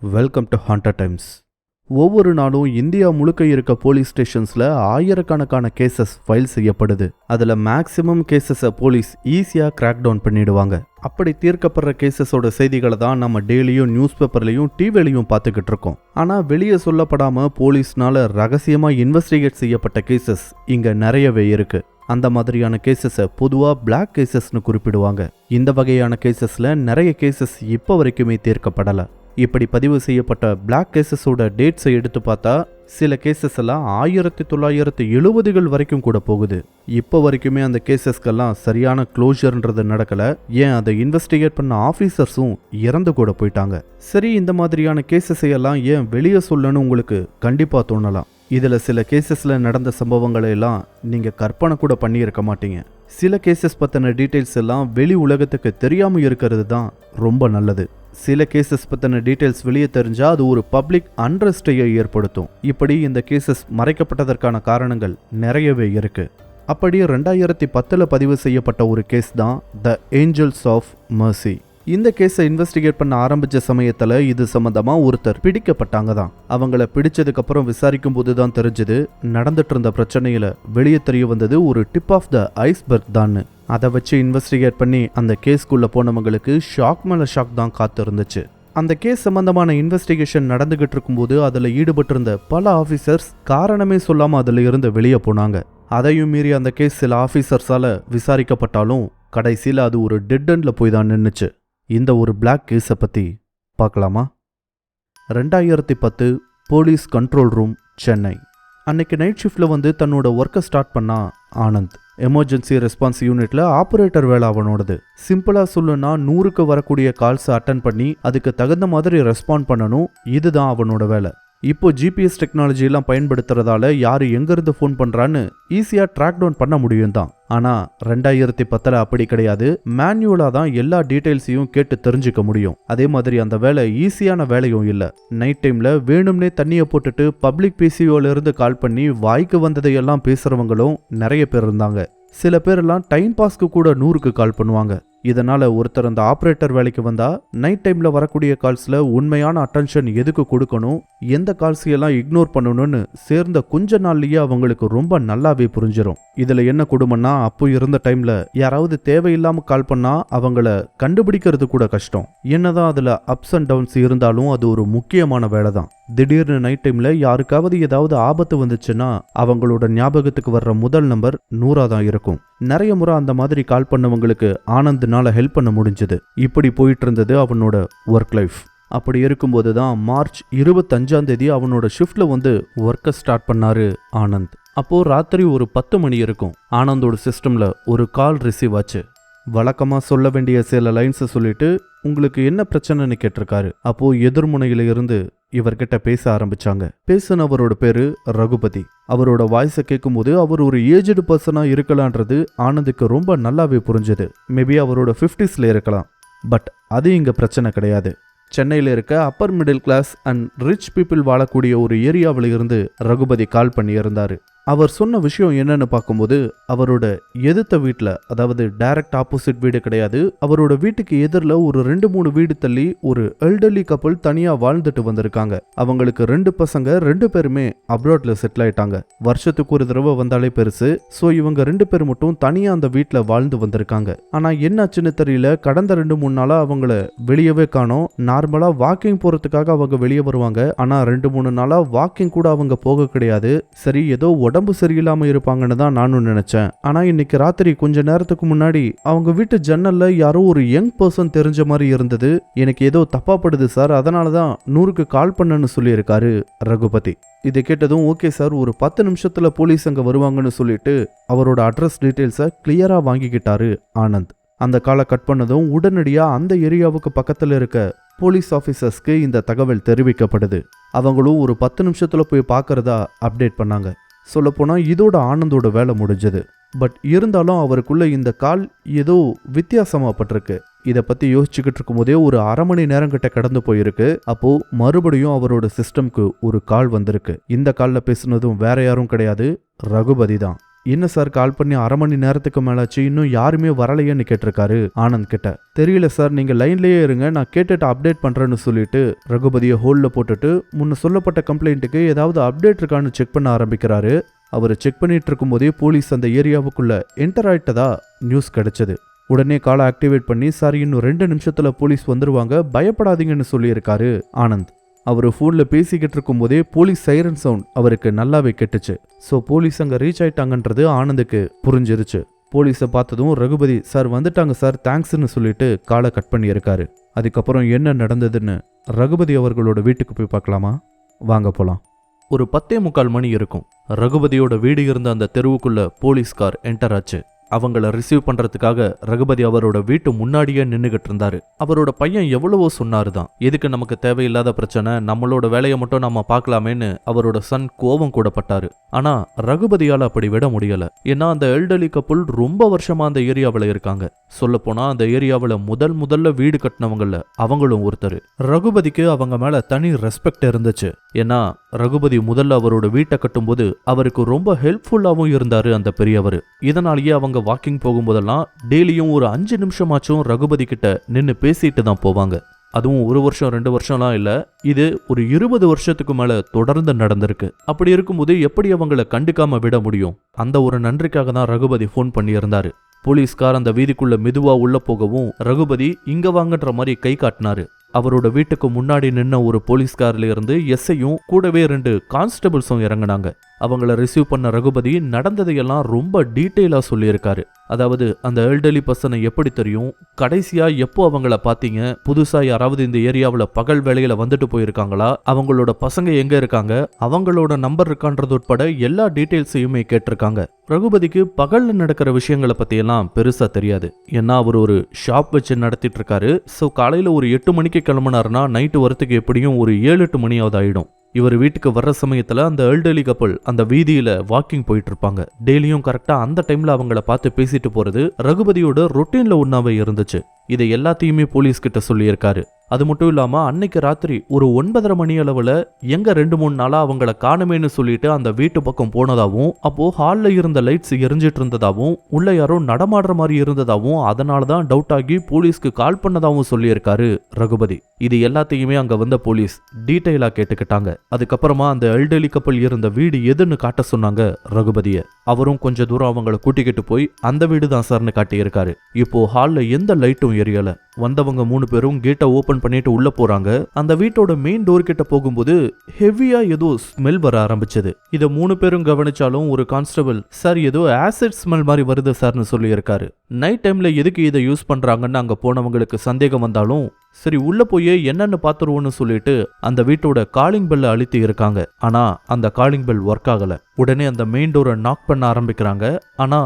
Welcome to Honda times ஒவ்வொரு நாளும் India முழுக்க இருக்க போலீஸ் ஸ்டேஷன்ஸில் ஆயிரக்கணக்கான கேசஸ் ஃபைல் செய்யப்படுது. அதில் மேக்ஸிமம் கேசஸை போலீஸ் ஈஸியாக கிராக் டவுன் பண்ணிடுவாங்க. அப்படி தீர்க்கப்படுற கேசஸோட செய்திகளை தான் நம்ம டெய்லியும் நியூஸ் பேப்பர்லையும் டிவிலையும் பார்த்துக்கிட்டு இருக்கோம். ஆனால் வெளியே சொல்லப்படாமல் போலீஸ்னால ரகசியமாக இன்வெஸ்டிகேட் செய்யப்பட்ட கேசஸ் இங்கே நிறையவே இருக்கு. அந்த மாதிரியான கேசஸை பொதுவாக பிளாக் கேசஸ்னு குறிப்பிடுவாங்க. இந்த வகையான கேசஸில் நிறைய கேசஸ் இப்போ வரைக்குமே தீர்க்கப்படலை. இப்படி பதிவு செய்யப்பட்ட பிளாக் கேசஸோட டேட்ஸை எடுத்து பார்த்தா சில கேசஸ் எல்லாம் ஆயிரத்தி தொள்ளாயிரத்தி எழுபதுகள் வரைக்கும் கூட போகுது. இப்போ வரைக்குமே அந்த கேசஸ்க்கெல்லாம் சரியான க்ளோஷர்ன்றது நடக்கல. ஏன் அதை இன்வெஸ்டிகேட் பண்ண ஆஃபீஸர்ஸும் இறந்து கூட போயிட்டாங்க. சரி இந்த மாதிரியான கேசஸை எல்லாம் ஏன் வெளியே சொல்லணும்னு உங்களுக்கு கண்டிப்பாக தோணலாம். இதில் சில கேசஸில் நடந்த சம்பவங்களை எல்லாம் நீங்கள் கற்பனை கூட பண்ணியிருக்க மாட்டீங்க. சில கேசஸ் பற்றின டீட்டெயில்ஸ் எல்லாம் வெளி உலகத்துக்கு தெரியாமல் இருக்கிறது தான் ரொம்ப நல்லது. சில கேசஸ் பற்றின டீட்டெயில்ஸ் வெளியே தெரிஞ்சால் அது ஒரு பப்ளிக் அண்ட்ரஸ்டையை ஏற்படுத்தும். இப்படி இந்த கேசஸ் மறைக்கப்பட்டதற்கான காரணங்கள் நிறையவே இருக்கு. அப்படி ரெண்டாயிரத்தி பத்தில் பதிவு செய்யப்பட்ட ஒரு கேஸ் தான் த ஏஞ்சல்ஸ் ஆஃப் மர்சி இந்த கேஸை இன்வெஸ்டிகேட் பண்ண ஆரம்பிச்ச சமயத்தில் இது சம்மந்தமாக ஒருத்தர் பிடிக்கப்பட்டாங்க தான். அவங்கள பிடிச்சதுக்கப்புறம் விசாரிக்கும் போது தான் தெரிஞ்சது நடந்துட்டு இருந்த பிரச்சனையில் வெளியே தெரிய வந்தது ஒரு டிப் ஆஃப் த ஐஸ்பர்க் தான்னு. அதை வச்சு இன்வெஸ்டிகேட் பண்ணி அந்த கேஸ்க்குள்ளே போனவங்களுக்கு ஷாக் மேலே ஷாக் தான் காத்து இருந்துச்சு அந்த கேஸ் சம்பந்தமான இன்வெஸ்டிகேஷன் நடந்துகிட்டு இருக்கும்போது அதில் ஈடுபட்டிருந்த பல ஆஃபீஸர்ஸ் காரணமே சொல்லாமல் அதில் இருந்து வெளியே போனாங்க. அதையும் மீறி அந்த கேஸ் சில ஆஃபீஸர்ஸால் விசாரிக்கப்பட்டாலும் கடைசியில் அது ஒரு டெட் எண்டில் போய் தான் நின்றுச்சு இந்த ஒரு பிளாக் கேஸை பற்றி பார்க்கலாமா? ரெண்டாயிரத்தி பத்து போலீஸ் கண்ட்ரோல் ரூம் சென்னை. அன்னைக்கு நைட் ஷிஃப்டில் வந்து தன்னோட ஒர்க்கை ஸ்டார்ட் பண்ணா ஆனந்த். எமர்ஜென்சி ரெஸ்பான்ஸ் யூனிட்ல ஆப்ரேட்டர் வேலை அவனோடது. சிம்பிளா சொல்லுனா நூறுக்கு வரக்கூடிய கால்ஸை அட்டன் பண்ணி அதுக்கு தகுந்த மாதிரி ரெஸ்பாண்ட் பண்ணணும். இதுதான் அவனோட வேலை. இப்போ ஜிபிஎஸ் டெக்னாலஜிலாம் பயன்படுத்துறதால யார் எங்கேருந்து ஃபோன் பண்ணுறான்னு ஈஸியாக ட்ராக் டவுன் பண்ண முடியும் தான். ஆனால் ரெண்டாயிரத்தி பத்தில் அப்படி கிடையாது. மேன்யூலாக தான் எல்லா டீட்டெயில்ஸையும் கேட்டு தெரிஞ்சுக்க முடியும். அதே மாதிரி அந்த வேலை ஈஸியான வேலையும் இல்லை. நைட் டைமில் வேணும்னே தண்ணியை போட்டுட்டு பப்ளிக் பிசிஓலேருந்து கால் பண்ணி வாய்க்கு வந்ததையெல்லாம் பேசுகிறவங்களும் நிறைய பேர் இருந்தாங்க. சில பேரெல்லாம் டைம் பாஸ்க்கு கூட நூறுக்கு கால் பண்ணுவாங்க. இதனால் ஒருத்தர் அந்த ஆப்ரேட்டர் வேலைக்கு வந்தால் நைட் டைமில் வரக்கூடிய கால்ஸில் உண்மையான அட்டென்ஷன் எதுக்கு கொடுக்கணும் எந்த கால்ஸ் எல்லாம் இக்னோர் பண்ணணும்னு சேர்ந்த கொஞ்ச நாள்லேயே அவங்களுக்கு ரொம்ப நல்லாவே புரிஞ்சிடும் இதில் என்ன கொடுமைன்னா அப்போ இருந்த டைமில் யாராவது தேவையில்லாமல் கால் பண்ணால் அவங்கள கண்டுபிடிக்கிறது கூட கஷ்டம். என்னதான் அதில் அப்ஸ் அண்ட் டவுன்ஸ் இருந்தாலும் அது ஒரு முக்கியமான வேலை தான் திடீர்னு நைட் டைம்ல யாருக்காவது ஏதாவது ஆபத்து வந்துச்சுன்னா அவங்களோட ஞாபகத்துக்கு வர்ற முதல் நம்பர் நூறா தான் இருக்கும். நிறைய முறை அந்த மாதிரி கால் பண்ணவங்களுக்கு ஆனந்த்னால ஹெல்ப் பண்ண முடிஞ்சது. இப்படி போயிட்டு இருந்தது அவனோட ஒர்க் லைஃப் அப்படி இருக்கும்போது தான் மார்ச் இருபத்தஞ்சாம் தேதி அவனோட ஷிஃப்ட்ல வந்து ஒர்க்கை ஸ்டார்ட் பண்ணாரு ஆனந்த். அப்போ ராத்திரி ஒரு பத்து மணி இருக்கும். ஆனந்தோட சிஸ்டம்ல ஒரு கால் ரிசீவ் ஆச்சு. வழக்கமாக சொல்ல வேண்டிய சில லைன்ஸை சொல்லிட்டு உங்களுக்கு என்ன பிரச்சனைன்னு கேட்டிருக்காரு. அப்போ எதிர்முனையில இருந்து இவர்கிட்ட பேச ஆரம்பிச்சாங்க. பேசினவரோட பேரு ரகுபதி. அவரோட வாய்ஸை கேட்கும்போது அவர் ஒரு ஏஜ்டு பர்சனா இருக்கலான்றது ஆனந்துக்கு ரொம்ப நல்லாவே புரிஞ்சது. மேபி அவரோட ஃபிஃப்டிஸ்ல இருக்கலாம். பட் அது இங்க பிரச்சனை கிடையாது. சென்னையில் இருக்க upper middle class and rich people வாழக்கூடிய ஒரு ஏரியாவில் இருந்து ரகுபதி கால் பண்ணியிருந்தார். அவர் சொன்ன விஷயம் என்னன்னு பார்க்கும்போது அவரோட எதிர்த்த வீட்டில் அதாவது டைரக்ட் ஆப்போசிட் வீடு கிடையாது அவரோட வீட்டுக்கு எதிரில் ஒரு ரெண்டு மூணு வீடு தள்ளி ஒரு எல்டர்லி கப்பல் தனியாக வாழ்ந்துட்டு வந்திருக்காங்க. அவங்களுக்கு ரெண்டு பசங்க ரெண்டு பேருமே அப்ராட்ல செட்டில் ஆயிட்டாங்க. வருஷத்துக்கு ஒரு தடவை வந்தாலே பெருசு. ஸோ இவங்க ரெண்டு பேர் மட்டும் தனியாக அந்த வீட்டில் வாழ்ந்து வந்திருக்காங்க. ஆனால் என்னாச்சுன்னு தெரியல. கடந்த ரெண்டு மூணு நாளாக அவங்கள வெளியவே காணோம். நார்மலாக வாக்கிங் போகிறதுக்காக அவங்க வெளியே வருவாங்க. ஆனால் ரெண்டு மூணு நாளாக வாக்கிங் கூட அவங்க போக கிடையாது. சரி ஏதோ உடம்பு உடம்பு சரியில்லாமல் இருப்பாங்கன்னு தான் நானும் நினச்சேன். ஆனா இன்னைக்கு ராத்திரி கொஞ்ச நேரத்துக்கு முன்னாடி அவங்க வீட்டு ஜன்னல்ல யாரோ ஒரு யங் பர்சன் தெரிஞ்ச மாதிரி இருந்தது. எனக்கு ஏதோ தப்பாப்படுது சார். அதனால தான் நூறுக்கு கால் பண்ணன்னு சொல்லியிருக்காரு ரகுபதி. இதை கேட்டதும் ஓகே சார் ஒரு பத்து நிமிஷத்துல போலீஸ் அங்க வருவாங்கன்னு சொல்லிட்டு அவரோட அட்ரஸ் டீட்டெயில்ஸை கிளியரா வாங்கிக்கிட்டாரு ஆனந்த். அந்த காலை கட் பண்ணதும் உடனடியா அந்த ஏரியாவுக்கு பக்கத்துல இருக்க போலீஸ் ஆஃபீஸர்ஸ்க்கு இந்த தகவல் தெரிவிக்கப்படுது. அவங்களும் ஒரு பத்து நிமிஷத்துல போய் பார்க்கறதா அப்டேட் பண்ணாங்க. சொல்லப்போனால் இதோட ஆனந்தோட வேலை முடிஞ்சது. பட் இருந்தாலும் அவருக்குள்ளே இந்த கால் ஏதோ வித்தியாசமாகப்பட்டிருக்கு இதை பற்றி யோசிச்சுக்கிட்டு இருக்கும்போதே ஒரு அரை மணி நேரம் கிட்ட கடந்து போயிருக்கு. அப்போ மறுபடியும் அவரோட சிஸ்டம்க்கு ஒரு கால் வந்திருக்கு. இந்த காலில் பேசுனதும் வேற யாரும் கிடையாது. ரகுபதி தான். என்ன சார் கால் பண்ணி அரை மணி நேரத்துக்கு மேலாச்சு? இன்னும் யாருமே வரலையேன்னு கேட்டிருக்காரு ஆனந்த் கிட்ட. தெரியல சார் நீங்க லைன்லயே இருங்க நான் கேட்டுட்டு அப்டேட் பண்றேன்னு சொல்லிட்டு ரகுபதியை ஹோல்ல போட்டுட்டு முன்ன சொல்லப்பட்ட கம்ப்ளைண்ட்டுக்கு ஏதாவது அப்டேட் இருக்கான்னு செக் பண்ண ஆரம்பிக்கிறாரு. அவர் செக் பண்ணிட்டு இருக்கும்போதே போலீஸ் அந்த ஏரியாவுக்குள்ள என்டர் ஆயிட்டதா நியூஸ் கிடைச்சது. உடனே காலை ஆக்டிவேட் பண்ணி சார் இன்னும் ரெண்டு நிமிஷத்துல போலீஸ் வந்துருவாங்க பயப்படாதீங்கன்னு சொல்லியிருக்காரு ஆனந்த். அவர் ஃபோனில் பேசிக்கிட்டு இருக்கும்போதே போலீஸ் சைரன் சவுண்ட் அவருக்கு நல்லாவே கெட்டுச்சு. ஸோ போலீஸ் அங்கே ரீச் ஆயிட்டாங்கன்றது ஆனந்துக்கு புரிஞ்சிருச்சு. போலீஸை பார்த்ததும் ரகுபதி சார் வந்துட்டாங்க சார் தேங்க்ஸ்னு சொல்லிட்டு காலை கட் பண்ணியிருக்காரு. அதுக்கப்புறம் என்ன நடந்ததுன்னு ரகுபதி அவர்களோட வீட்டுக்கு போய் பார்க்கலாமா? வாங்க போகலாம் ஒரு பத்தே முக்கால் மணி இருக்கும். ரகுபதியோட வீடு இருந்த அந்த தெருவுக்குள்ள போலீஸ் கார் என்டர் ஆச்சு. அவங்கள ரிசீவ் பண்றதுக்காக ரகுபதி அவரோட வீட்டு முன்னாடியே நின்னுகிட்டு இருந்தாரு அவரோட பையன் எவ்வளவோ சொன்னாரு தான் எதுக்கு நமக்கு தேவையில்லாத பிரச்சனை நம்மளோட வேலையை மட்டும் நம்ம பார்க்கலாமேன்னு அவரோட சன் கோபம் கூட பட்டாரு. ஆனா ரகுபதியால அப்படி விட முடியல. ஏன்னா அந்த எல்டலி கப்புள் ரொம்ப வருஷமா அந்த ஏரியாவில் இருக்காங்க. சொல்ல போனா அந்த ஏரியாவில் முதல் முதல்ல வீடு கட்டினவங்கள அவங்களும் ஒருத்தர். ரகுபதிக்கு அவங்க மேல தனி ரெஸ்பெக்ட் இருந்துச்சு. ஏன்னா ரகுபதி முதல்ல அவரோட வீட்டை கட்டும்போது அவருக்கு ரொம்ப ஹெல்ப்ஃபுல்லாகவும் இருந்தார் அந்த பெரியவர். இதனாலேயே அவங்க வாக்கிங் போகும்போதெல்லாம் டெய்லியும் ஒரு அஞ்சு நிமிஷமாச்சும் ரகுபதி கிட்ட நின்று பேசிட்டு தான் போவாங்க. அதுவும் ஒரு வருஷம் ரெண்டு வருஷம்லாம் இல்லை இது ஒரு இருபது வருஷத்துக்கு மேலே தொடர்ந்து நடந்திருக்கு. அப்படி இருக்கும்போது எப்படி அவங்கள கண்டுக்காம விட முடியும்? அந்த ஒரு நன்றிக்காக தான் ரகுபதி ஃபோன் பண்ணியிருந்தாரு. போலீஸ்கார் அந்த வீதிக்குள்ள மெதுவா உள்ள போகவும் ரகுபதி இங்க வாங்கன்ற மாதிரி கை காட்டினாரு. அவரோட வீட்டுக்கு முன்னாடி நின்ன ஒரு போலீஸ்கார்ல இருந்து எஸ்ஐயும் கூடவே ரெண்டு கான்ஸ்டபிள்ஸும் இறங்குனாங்க. அவங்கள ரிசீவ் பண்ண ரகுபதி நடந்ததையெல்லாம் ரொம்ப டீட்டெயிலாக சொல்லியிருக்காரு. அதாவது அந்த எல்டர்லி பர்சனை எப்படி தெரியும்? கடைசியாக எப்போ அவங்கள பார்த்தீங்க? புதுசாக யாராவது இந்த ஏரியாவில் பகல் வேலையில் வந்துட்டு போயிருக்காங்களா? அவங்களோட பசங்க எங்கே இருக்காங்க? அவங்களோட நம்பர் இருக்கான்றது உட்பட எல்லா டீட்டெயில்ஸையுமே கேட்டிருக்காங்க 刚给 ரகுபதிக்கு பகலில் நடக்கிற விஷயங்களை பற்றியெல்லாம் பெருசா தெரியாது. ஏன்னா அவர் ஒரு ஷாப் வச்சு நடத்திட்டு இருக்காரு ஸோ காலையில் ஒரு எட்டு மணிக்கு கிளம்புனாருன்னா நைட்டு வரத்துக்கு எப்படியும் ஒரு ஏழு எட்டு மணியாவது ஆயிடும். இவர் வீட்டுக்கு வர்ற சமயத்தில் அந்த எல்டர்லி கப்பல் அந்த வீதியில் வாக்கிங் போயிட்டு இருப்பாங்க டெய்லியும் கரெக்டாக அந்த டைம்ல அவங்கள பார்த்து பேசிட்டு போறது ரகுபதியோட ரொட்டீனில் ஒன்றாவே இருந்துச்சு. இதை எல்லாத்தையுமே போலீஸ் கிட்ட சொல்லியிருக்காரு. அது மட்டும் இல்லாம அன்னைக்கு ராத்திரி ஒரு ஒன்பதரை மணி அளவுல எங்க ரெண்டு மூணு நாளாக அவங்கள காணுமேன்னு சொல்லிட்டு அந்த வீட்டு பக்கம் போனதாவும் அப்போ ஹாலில் இருந்த லைட்ஸ் எரிஞ்சிட்டு இருந்ததாவும் உள்ள யாரோ நடமாடுற மாதிரி இருந்ததாவும் அதனால தான் டவுட் ஆகி போலீஸ்க்கு கால் பண்ணதாகவும் சொல்லியிருக்காரு ரகுபதி. இது எல்லாத்தையுமே அங்க வந்த போலீஸ் டீட்டெயிலா கேட்டுக்கிட்டாங்க. அதுக்கப்புறமா அந்த எல்டெலி கப்பல் இருந்த வீடு எதுன்னு காட்ட சொன்னாங்க ரகுபதிய. அவரும் கொஞ்ச தூரம் அவங்கள கூட்டிக்கிட்டு போய் அந்த வீடு தான் சார்னு காட்டியிருக்காரு. இப்போ ஹால்ல எந்த லைட்டும் எரியல? வந்தவங்க மூணு பேரும் கேட்டை ஓபன் பண்ணிட்டு உள்ள போறாங்க. அந்த வீட்டோட மெயின் டோர் கிட்ட போகும்போது ஹெவியா ஏதோ ஸ்மெல் வர ஆரம்பிச்சது. இத மூணு பேரும் கவனிச்சாலும் ஒரு கான்ஸ்டபிள் சார் ஏதோ ஆசிட் ஸ்மெல் மாதிரி வருது சார்னு சொல்லியிருக்காரு. நைட் டைம்ல எதுக்கு இதை யூஸ் பண்றாங்கன்னு அங்க போனவங்களுக்கு சந்தேகம் வந்தாலும் சரி உள்ள போய் என்னன்னு பாத்துருவோம்னு சொல்லிட்டு அந்த வீட்டோட காலிங் பெல்ல அழுத்தி இருக்காங்க. ஆனா அந்த காலிங் பெல் ஒர்க் ஆகல. உடனே அந்த மெயின் டோரை நாக் பண்ண ஆரம்பிக்கிறாங்க. ஆனா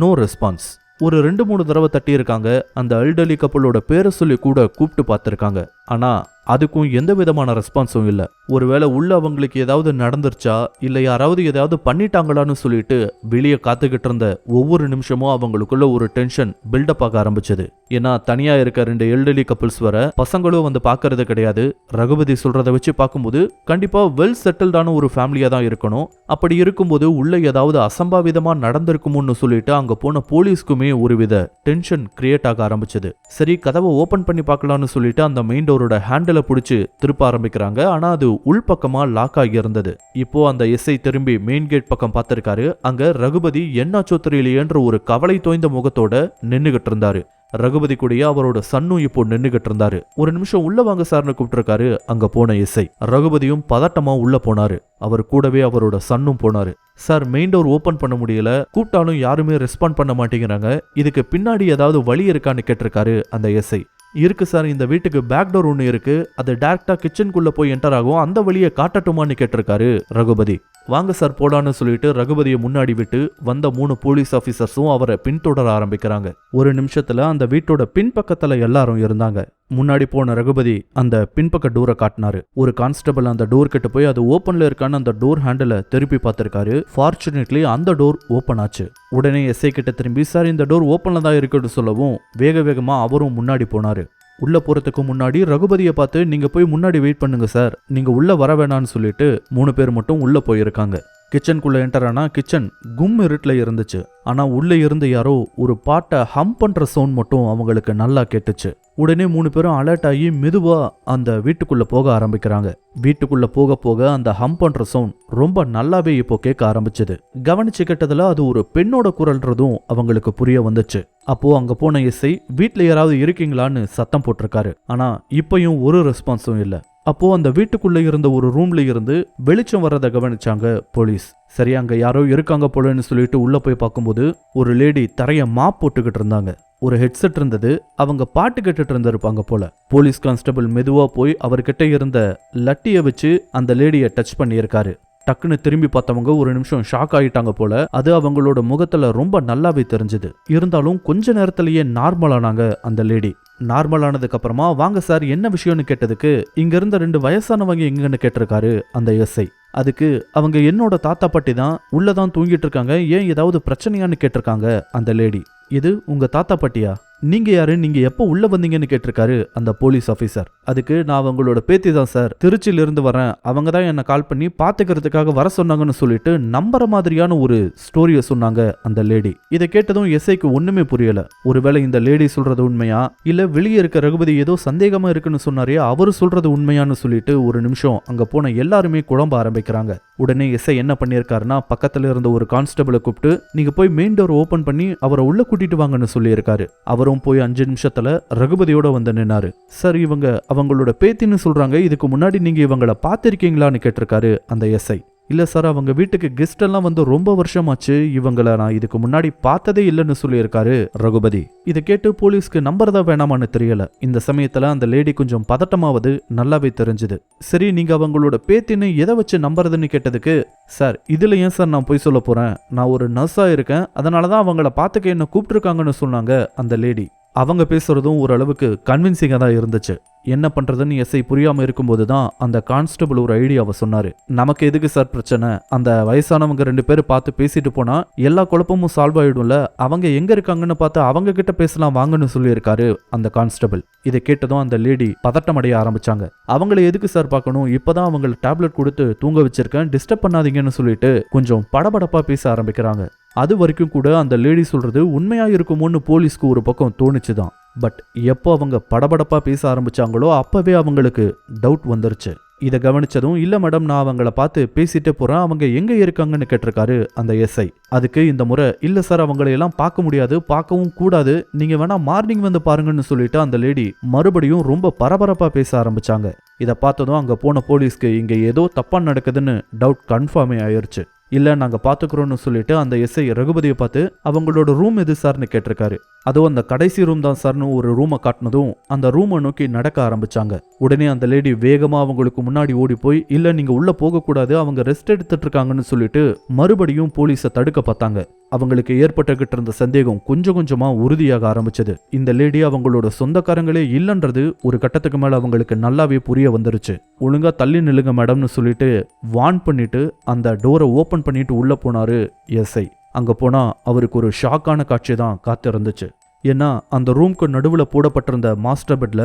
நோ ரெஸ்பான்ஸ் ஒரு ரெண்டு மூணு தடவை தட்டியிருக்காங்க. அந்த அல்டலி கப்பலோட பேரை சொல்லி கூட கூப்பிட்டு பார்த்துருக்காங்க. ஆனால் அதுக்கும் எந்த விதமான ரெஸ்பான்ஸும் இல்லை. ஒருவேளை உள்ள அவங்களுக்கு ஏதாவது நடந்துருச்சா? இல்லை யாராவது ஏதாவது பண்ணிட்டாங்களான்னு சொல்லிட்டு வெளியே காத்துக்கிட்டு இருந்த ஒவ்வொரு நிமிஷமும் அவங்களுக்குள்ள ஒரு டென்ஷன் பில்டப் ஆக ஆரம்பிச்சது. ஏன்னா தனியா இருக்க ரெண்டு எல்டர்லி கப்பிள்ஸ் வர பசங்களும் வந்து பார்க்கறது கிடையாது. ரகுபதி சொல்றதை வச்சு பார்க்கும்போது கண்டிப்பா வெல் செட்டில்டான ஒரு ஃபேமிலியா தான் இருக்கணும். அப்படி இருக்கும்போது உள்ள ஏதாவது அசம்பாவிதமா நடந்திருக்குமோன்னு சொல்லிட்டு அங்க போன போலீஸ்க்குமே ஒருவித டென்ஷன் கிரியேட் ஆக ஆரம்பிச்சது. சரி கதவை ஓபன் பண்ணி பார்க்கலாம்னு சொல்லிட்டு அந்த மெயின் டோரோட ஹேண்டிலை பிடிச்சி திருப்ப ஆரம்பிக்கிறாங்க. ஆனால் அது உள்பக்கமாக லாக் ஆகி இருந்தது. இப்போ அந்த எஸ்ஐ திரும்பி மெயின் கேட் பக்கம் பார்த்திருக்காரு. அங்க ரகுபதி என்னாச்சோ தெரியலையேன்ற ஒரு கவலை தோய்ந்த முகத்தோட நின்னுகிட்டு இருந்தாரு. ரகுபதி கூடயே அவரோட சன்னும் இப்போ நின்னுகிட்டு இருந்தாரு. ஒரு நிமிஷம் உள்ள வாங்க சார்னு கூப்பிட்டுருக்காரு அங்க போன எஸ்ஐ ரகுபதியும் பதட்டமா உள்ள போனாரு. அவர் கூடவே அவரோட சன்னும் போனாரு. சார் மெயின் டோர் ஓபன் பண்ண முடியல. கூப்பிட்டாலும் யாருமே ரெஸ்பாண்ட் பண்ண மாட்டேங்கிறாங்க. இதுக்கு பின்னாடி ஏதாவது வழி இருக்கான்னு கேட்டிருக்காரு அந்த எஸ்ஐ இருக்கு சார் இந்த வீட்டுக்கு பேக் டோர் ஒன்று இருக்கு. அது டேரக்டாக கிச்சனுக்குள்ளே போய் என்டர் ஆகும். அந்த வழியை காட்டட்டுமான்னு கேட்டிருக்காரு ரகுபதி. வாங்க சார் போடான்னு சொல்லிட்டு ரகுபதியை முன்னாடி விட்டு வந்த மூணு போலீஸ் ஆஃபீஸர்ஸும் அவரை பின்தொடர ஆரம்பிக்கிறாங்க. ஒரு நிமிஷத்தில் அந்த வீட்டோட பின்பக்கத்தில் எல்லாரும் இருந்தாங்க. முன்னாடி போன ரகுபதி அந்த பின்பக்க டோரை காட்டினாரு. ஒரு கான்ஸ்டபிள் அந்த டோர் கிட்ட போய் அது ஓப்பன்ல இருக்கான்னு அந்த டோர் ஹேண்டில திருப்பி பார்த்திருக்காரு. ஃபார்ச்சுனேட்லி அந்த டோர் ஓப்பன் ஆச்சு. உடனே எஸ்ஐ கிட்ட திரும்பி சார் இந்த டோர் ஓப்பன்ல தான் இருக்குன்னு சொல்லவும் வேக வேகமா அவரும் முன்னாடி போனாரு. உள்ள போறதுக்கு முன்னாடி ரகுபதியை பார்த்து நீங்க போய் முன்னாடி வெயிட் பண்ணுங்க சார். நீங்க உள்ள வர வேணான்னு சொல்லிட்டு மூணு பேர் மட்டும் உள்ள போயிருக்காங்க. கிச்சனுக்குள்ள என்டர் ஆனா கிச்சன் கும் இருட்டில் இருந்துச்சு. ஆனா உள்ள இருந்து யாரோ ஒரு பாட்டை ஹம் பண்ற சவுண்ட் மட்டும் அவங்களுக்கு நல்லா கேட்டுச்சு. உடனே மூணு பேரும் அலர்ட் ஆகி மெதுவாக அந்த வீட்டுக்குள்ளே போக ஆரம்பிக்கிறாங்க. வீட்டுக்குள்ளே போக போக அந்த ஹம் பண்ணுற சவுண்ட் ரொம்ப நல்லாவே இப்போ கேட்க ஆரம்பிச்சது. கவனிச்சு கேட்டதில் அது ஒரு பெண்ணோட குரல்றதும் அவங்களுக்கு புரிய வந்துச்சு. அப்போது அங்கே போன இசை வீட்டில் யாராவது இருக்கீங்களான்னு சத்தம் போட்டிருக்காரு. ஆனால் இப்பையும் ஒரு ரெஸ்பான்ஸும் இல்லை. அப்போது அந்த வீட்டுக்குள்ளே இருந்த ஒரு ரூம்ல இருந்து வெளிச்சம் வர்றதை கவனிச்சாங்க போலீஸ். சரி அங்கே யாரோ இருக்காங்க போலன்னு சொல்லிட்டு உள்ளே போய் பார்க்கும்போது ஒரு லேடி தரையை மாப் போட்டுக்கிட்டு இருந்தாங்க. ஒரு ஹெட்செட் இருந்தது அவங்க பாட்டு கேட்டுட்டு இருந்திருப்பாங்க போல. போலீஸ் கான்ஸ்டபிள் மெதுவா போய் அவர்கிட்ட இருந்த லட்டியை வச்சு அந்த லேடியை டச் பண்ணியிருக்காரு. டக்குன்னு திரும்பி பார்த்தவங்க ஒரு நிமிஷம் ஷாக் ஆகிட்டாங்க போல. அது அவங்களோட முகத்துல ரொம்ப நல்லாவே தெரிஞ்சது. இருந்தாலும் கொஞ்ச நேரத்திலேயே நார்மலானாங்க அந்த லேடி நார்மலானதுக்கு அப்புறமா வாங்க சார் என்ன விஷயம்னு கேட்டதுக்கு இங்கிருந்த ரெண்டு வயசானவங்க எங்கன்னு கேட்டிருக்காரு அந்த எஸ்ஐ. அதுக்கு அவங்க என்னோட தாத்தா பாட்டி தான் உள்ளதான் தூங்கிட்டு இருக்காங்க ஏன் ஏதாவது பிரச்சனையான்னு கேட்டிருக்காங்க அந்த லேடி. இது உங்க தாத்தா பாட்டியா? நீங்கள் யாரு? நீங்கள் எப்போ உள்ளே வந்தீங்கன்னு கேட்டிருக்காரு அந்த போலீஸ் ஆஃபீஸர் அதுக்கு நான் அவங்களோட பேத்தி தான் சார். திருச்சியிலிருந்து வரேன். அவங்க தான் என்னை கால் பண்ணி பார்த்துக்கிறதுக்காக வர சொன்னாங்கன்னு சொல்லிட்டு நம்புற மாதிரியான ஒரு ஸ்டோரியை சொன்னாங்க அந்த லேடி இதை கேட்டதும் எஸ்ஐக்கு ஒன்றுமே புரியலை. ஒருவேளை இந்த லேடி சொல்கிறது உண்மையா? இல்லை வெளியே இருக்க ரகுபதி ஏதோ சந்தேகமாக இருக்குன்னு சொன்னாரே அவர் சொல்கிறது உண்மையான்னு சொல்லிட்டு ஒரு நிமிஷம் அங்கே போன எல்லாருமே குழம்ப ஆரம்பிக்கிறாங்க. உடனே எஸ்ஐ என்ன பண்ணியிருக்காருன்னா பக்கத்துல இருந்த ஒரு கான்ஸ்டபிளை கூப்பிட்டு நீங்க போய் மெயின் டோர் ஓபன் பண்ணி அவரை உள்ள கூட்டிட்டு வாங்கன்னு சொல்லியிருக்காரு. அவரும் போய் அஞ்சு நிமிஷத்துல ரகுபதியோட வந்து நின்னாரு. சார் இவங்க அவங்களோட பேத்தின்னு சொல்றாங்க. இதுக்கு முன்னாடி நீங்க இவங்களை பார்த்திருக்கீங்களான்னு கேட்டிருக்காரு அந்த எஸ்ஐ. இல்லை சார் அவங்க வீட்டுக்கு கெஸ்ட் எல்லாம் வந்து ரொம்ப வருஷமாச்சு. இவங்களை நான் இதுக்கு முன்னாடி பார்த்ததே இல்லைன்னு சொல்லியிருக்காரு ரகுபதி. இதை கேட்டு போலீஸ்க்கு நம்புறதா வேணாமான்னு தெரியல. இந்த சமயத்துல அந்த லேடி கொஞ்சம் பதட்டமாவது நல்லாவே தெரிஞ்சுது. சரி நீங்க அவங்களோட பேத்தின்னு எதை வச்சு நம்புறதுன்னு கேட்டதுக்கு சார் இதுல ஏன் சார் நான் போய் சொல்ல போறேன்? நான் ஒரு நர்ஸா இருக்கேன். அதனாலதான் அவங்கள பார்த்துக்க என்ன கூப்பிட்டுருக்காங்கன்னு சொன்னாங்க அந்த லேடி அவங்க பேசுறதும் ஓரளவுக்கு கன்வின்சிங்காக தான் இருந்துச்சு. என்ன பண்ணுறதுன்னு எஸ்ஐ புரியாமல் இருக்கும்போது தான் அந்த கான்ஸ்டபிள் ஒரு ஐடியாவை சொன்னார். நமக்கு எதுக்கு சார் பிரச்சனை? அந்த வயசானவங்க ரெண்டு பேரும் பார்த்து பேசிட்டு போனால் எல்லா குழப்பமும் சால்வ் ஆகிடும்ல அவங்க எங்கே இருக்காங்கன்னு பார்த்து அவங்க கிட்ட பேசலாம் வாங்கன்னு சொல்லியிருக்காரு அந்த கான்ஸ்டபிள். இதை கேட்டதும் அந்த லேடி பதட்டம் அடைய ஆரம்பிச்சாங்க. அவங்கள எதுக்கு சார் பார்க்கணும்? இப்பதான் அவங்கள டேப்லெட் கொடுத்து தூங்க வச்சிருக்கேன் டிஸ்டர்ப் பண்ணாதீங்கன்னு சொல்லிட்டு கொஞ்சம் படபடப்பாக பேச ஆரம்பிக்கிறாங்க. அது வரைக்கும் கூட அந்த லேடி சொல்றது உண்மையா இருக்குமோன்னு போலீஸ்க்கு ஒரு பக்கம் தோணுச்சுதான். பட் எப்போ அவங்க படபடப்பாக பேச ஆரம்பிச்சாங்களோ அப்போவே அவங்களுக்கு டவுட் வந்துருச்சு. இதை கவனிச்சதும் இல்லை மேடம் நான் அவங்கள பார்த்து பேசிட்டே போகிறேன் அவங்க எங்கே இருக்காங்கன்னு கேட்டிருக்காரு அந்த எஸ்ஐ அதுக்கு இந்த முறை இல்லை சார் அவங்களையெல்லாம் பார்க்க முடியாது பார்க்கவும் கூடாது. நீங்கள் வேணால் மார்னிங் வந்து பாருங்கன்னு சொல்லிட்டு அந்த லேடி மறுபடியும் ரொம்ப பரபரப்பாக பேச ஆரம்பிச்சாங்க. இதை பார்த்ததும் அங்கே போன போலீஸ்க்கு இங்கே ஏதோ தப்பாக நடக்குதுன்னு டவுட் கன்ஃபார்மே ஆயிருச்சு. இல்லை நாங்கள் பார்த்துக்குறோன்னு சொல்லிட்டு அந்த எஸ்ஐ ரகுபதியை பார்த்து அவங்களோட ரூம் எது சார்னு கேட்டிருக்காரு. அதுவும் அந்த கடைசி ரூம் தான் சார்னு ஒரு ரூமை காட்டினதும் அந்த ரூமை நோக்கி நடக்க ஆரம்பிச்சாங்க. உடனே அந்த லேடி வேகமாக அவங்களுக்கு முன்னாடி ஓடி போய் இல்லை நீங்கள் உள்ளே போகக்கூடாது அவங்க ரெஸ்ட் எடுத்துட்டு இருக்காங்கன்னு சொல்லிட்டு மறுபடியும் போலீஸை தடுக்க பார்த்தாங்க. அவங்களுக்கு ஏற்பட்டுக்கிட்டு இருந்த சந்தேகம் கொஞ்சம் கொஞ்சமாக உறுதியாக ஆரம்பிச்சது. இந்த லேடி அவங்களோட சொந்தக்காரங்களே இல்லைன்றது ஒரு கட்டத்துக்கு மேலே அவங்களுக்கு நல்லாவே புரிய வந்துருச்சு. ஒழுங்கா தள்ளி நில்லுங்க மேடம்னு சொல்லிட்டு வார்ன் பண்ணிட்டு அந்த டோரை ஓப்பன் பண்ணிட்டு உள்ளே போனாரு எஸ்ஐ அங்கே போனால் அவருக்கு ஒரு ஷாக்கான காட்சி தான் காத்திருந்துச்சு. ஏன்னா அந்த ரூம்க்கு நடுவில் போடப்பட்டிருந்த மாஸ்டர் பெட்ல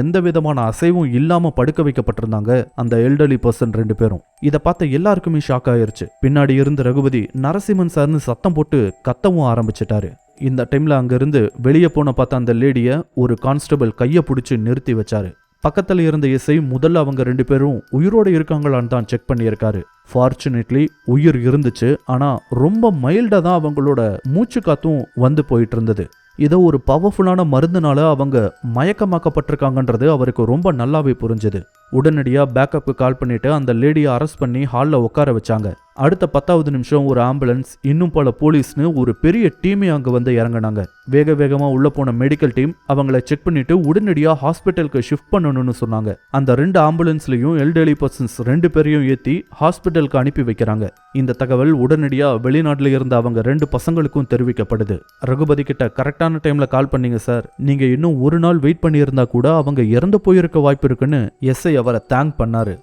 எந்த விதமான அசைவும் இல்லாம படுக்க வைக்கப்பட்டிருந்தாங்க அந்த எல்டர்லி பர்சன் ரெண்டு பேரும். இதை பார்த்த எல்லாருக்குமே ஷாக் ஆயிருச்சு. பின்னாடி இருந்த ரகுபதி நரசிம்மன் சார்னு சத்தம் போட்டு கத்தவும் ஆரம்பிச்சிட்டாரு. இந்த டைம்ல அங்கிருந்து வெளியே போன பார்த்த அந்த லேடிய ஒரு கான்ஸ்டபிள் கையை பிடிச்சி நிறுத்தி வச்சாரு. பக்கத்தில் இருந்த இசை முதல்ல அவங்க ரெண்டு பேரும் உயிரோடு இருக்காங்களான்னு தான் செக் பண்ணியிருக்காரு. ஃபார்ச்சுனேட்லி உயிர் இருந்துச்சு. ஆனால் ரொம்ப மைல்டாக தான் அவங்களோட மூச்சு காத்தும் வந்து போயிட்டு இருந்தது. ஏதோ ஒரு பவர்ஃபுல்லான மருந்துனால அவங்க மயக்கமாக்கப்பட்டிருக்காங்கன்றது அவருக்கு ரொம்ப நல்லாவே புரிஞ்சுது. உடனடியா பேக்கப்புக்கு கால் பண்ணிட்டு அந்த லேடியை அரெஸ்ட் பண்ணி ஹாலில் உட்கார வச்சாங்க. அடுத்த பத்தாவது நிமிஷம் ஒரு ஆம்புலன்ஸ் இன்னும் பல போலீஸ்னு ஒரு பெரிய டீமே அங்கே வந்து இறங்குனாங்க. வேக வேகமா உள்ள போன மெடிக்கல் டீம் அவங்கள செக் பண்ணிட்டு உடனடியா ஹாஸ்பிட்டலுக்கு ஷிஃப்ட் பண்ணணும்னு சொன்னாங்க. அந்த ரெண்டு ஆம்புலன்ஸ்லயும் எல்டர்லி பர்சன்ஸ் ரெண்டு பேரையும் ஏத்தி ஹாஸ்பிட்டலுக்கு அனுப்பி வைக்கிறாங்க. இந்த தகவல் உடனடியா வெளிநாட்டில் இருந்த அவங்க ரெண்டு பசங்களுக்கும் தெரிவிக்கப்படுது. ரகுபதி கிட்ட கரெக்டான டைம்ல கால் பண்ணீங்க சார் நீங்க இன்னும் ஒரு நாள் வெயிட் பண்ணியிருந்தா கூட அவங்க இறந்து போயிருக்க வாய்ப்பு இருக்குன்னு எஸ்ஐ அவரை தேங்க் பண்ணாரு.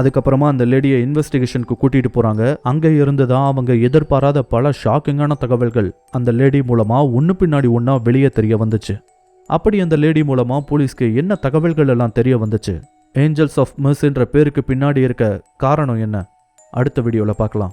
அதுக்கப்புறமா அந்த லேடியை இன்வெஸ்டிகேஷனுக்கு கூட்டிட்டு போறாங்க. அங்க இருந்து தான் அவங்க எதிர்பாராத பல ஷாக்கிங்கான தகவல்கள் அந்த லேடி மூலமா ஒன்று பின்னாடி ஒன்றா வெளியே தெரிய வந்துச்சு. அப்படி அந்த லேடி மூலமா போலீஸ்க்கு என்ன தகவல்கள் எல்லாம் தெரிய வந்துச்சு? ஏஞ்சல்ஸ் ஆஃப் மெர்சின்ற பேருக்கு பின்னாடி இருக்க காரணம் என்ன? அடுத்த வீடியோவில் பார்க்கலாம்.